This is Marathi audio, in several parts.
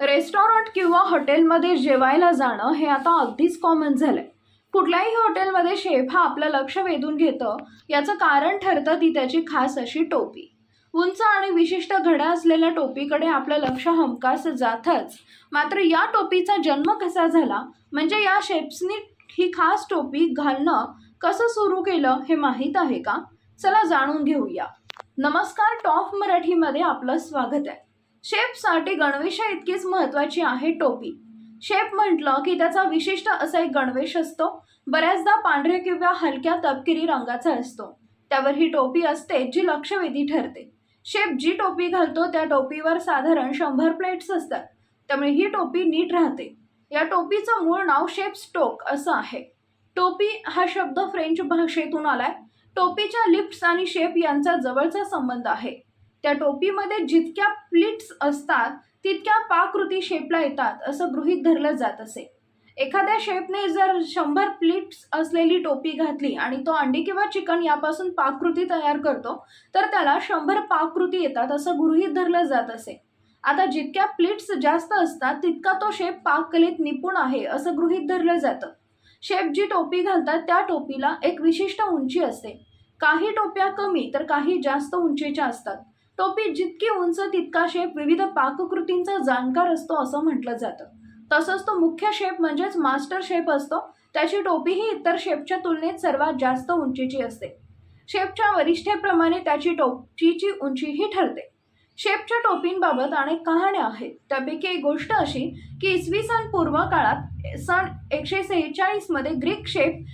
रेस्टॉरंट किंवा हॉटेलमध्ये जेवायला जाणं हे आता अगदीच कॉमन झालंय. कुठल्याही हॉटेलमध्ये शेफ हा आपलं लक्ष वेधून घेतं याचं कारण ठरतं ती त्याची खास अशी टोपी. उंच आणि विशिष्ट घड्या असलेल्या टोपीकडे आपलं लक्ष हमखास जातच. मात्र या टोपीचा जन्म कसा झाला म्हणजे या शेप्सनी ही खास टोपी घालणं कसं सुरू केलं हे माहीत आहे का? चला जाणून घेऊया. नमस्कार टॉप मराठीमध्ये आपलं स्वागत आहे. शेपसाठी गणवेशा इतकीच महत्त्वाची आहे टोपी. शेप म्हटलं की त्याचा विशिष्ट असा एक गणवेश असतो. बऱ्याचदा पांढऱ्या किंवा हलक्या तपकिरी रंगाचा असतो. त्यावर ही टोपी असते जी लक्षवेधी ठरते. शेप जी टोपी घालतो त्या टोपीवर साधारण शंभर प्लेट्स असतात. त्यामुळे ही टोपी नीट राहते. या टोपीचं मूळ नाव शेप स्टोक असं आहे. टोपी हा शब्द फ्रेंच भाषेतून आलाय. टोपीच्या लिप्स आणि शेप यांचा जवळचा संबंध आहे. त्या टोपीमध्ये जितक्या प्लिट्स असतात तितक्या पाकृती शेपला येतात असं गृहीत धरलं जात असे. एखाद्या शेपने जर शंभर प्लिट्स असलेली टोपी घातली आणि तो अंडी किंवा चिकन यापासून पाककृती तयार करतो तर त्याला शंभर पाककृती येतात असं गृहीत धरलं जात असे. आता जितक्या प्लिट्स जास्त असतात तितका तो शेप पाककलेत निपुण आहे असं गृहीत धरलं जातं. शेप जी टोपी घालतात त्या टोपीला एक विशिष्ट उंची असते. काही टोप्या कमी तर काही जास्त उंचीच्या असतात. टोपी जितकी उंच तितका शेप विविध पाककृतींचा जाणकार असतो असं म्हटलं जातं. तसंच तो मुख्य शेप म्हणजेच मास्टर शेप असतो. त्याची टोपी ही इतर शेपच्या तुलनेत सर्वात जास्त उंचीची असते. शेपच्या वरिष्ठेप्रमाणे त्याची टोपीची उंचीही ठरते. शेपच्या टोपींबाबत अनेक कहाण्या आहेत. त्यापैकी एक गोष्ट अशी की इसवी सन पूर्व काळात सन एकशे सेहेचाळीसमध्ये ग्रीक शेप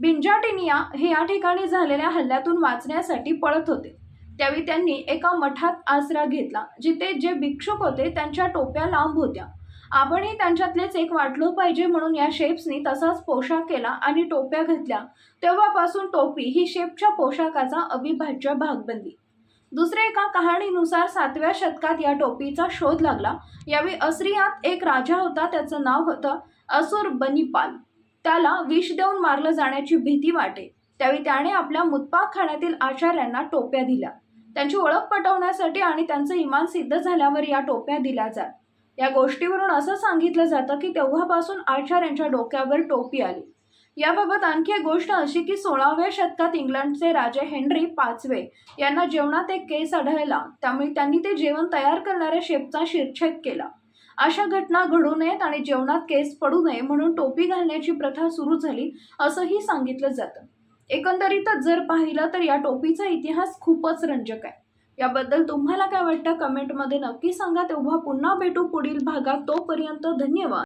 बिंजाटिनिया हे या ठिकाणी झालेल्या हल्ल्यातून वाचण्यासाठी पळत होते. त्यावेळी त्यांनी एका मठात आसरा घेतला जिथे जे भिक्षुक होते त्यांच्या टोप्या लांब होत्या. आपणही त्यांच्यातलेच एक वाटलो पाहिजे म्हणून या शेप्सनी तसाच पोशाख केला आणि टोप्या घातल्या. तेव्हापासून टोपी ही शेपच्या पोशाखाचा अविभाज्य भाग बनली. दुसऱ्या एका कहाणीनुसार सातव्या शतकात या टोपीचा शोध लागला. यावेळी अस्रियात एक राजा होता त्याचं नाव होतं असुर बनीपाल. त्याला विष देऊन मारलं जाण्याची भीती वाटे. त्यावेळी त्याने आपल्या मुतपाक खाण्यातील आचार्यांना टोप्या दिल्या. त्यांची ओळख पटवण्यासाठी आणि त्यांचं इमान सिद्ध झाल्यावर या टोप्या दिल्या जात. या गोष्टीवरून असं सांगितलं जातं की तेव्हापासून आचार्यांच्या डोक्यावर टोपी आली. याबाबत आणखी एक गोष्ट अशी की सोळाव्या शतकात इंग्लंडचे राजे हेनरी पाचवे यांना जेवणात एक केस आढळला. त्यामुळे त्यांनी ते जेवण तयार करणाऱ्या शेपचा शिरछेद केला. अशा घटना घडू नयेत आणि जेवणात केस पडू नये म्हणून टोपी घालण्याची प्रथा सुरू झाली असंही सांगितलं जातं. एकंदरीतच जर पाहिलं तर या टोपीचा इतिहास खूपच रंजक आहे. याबद्दल तुम्हाला काय वाटतं? कमेंटमध्ये नक्की सांगा. तेव्हा पुन्हा भेटू पुढील भागात. तोपर्यंत धन्यवाद.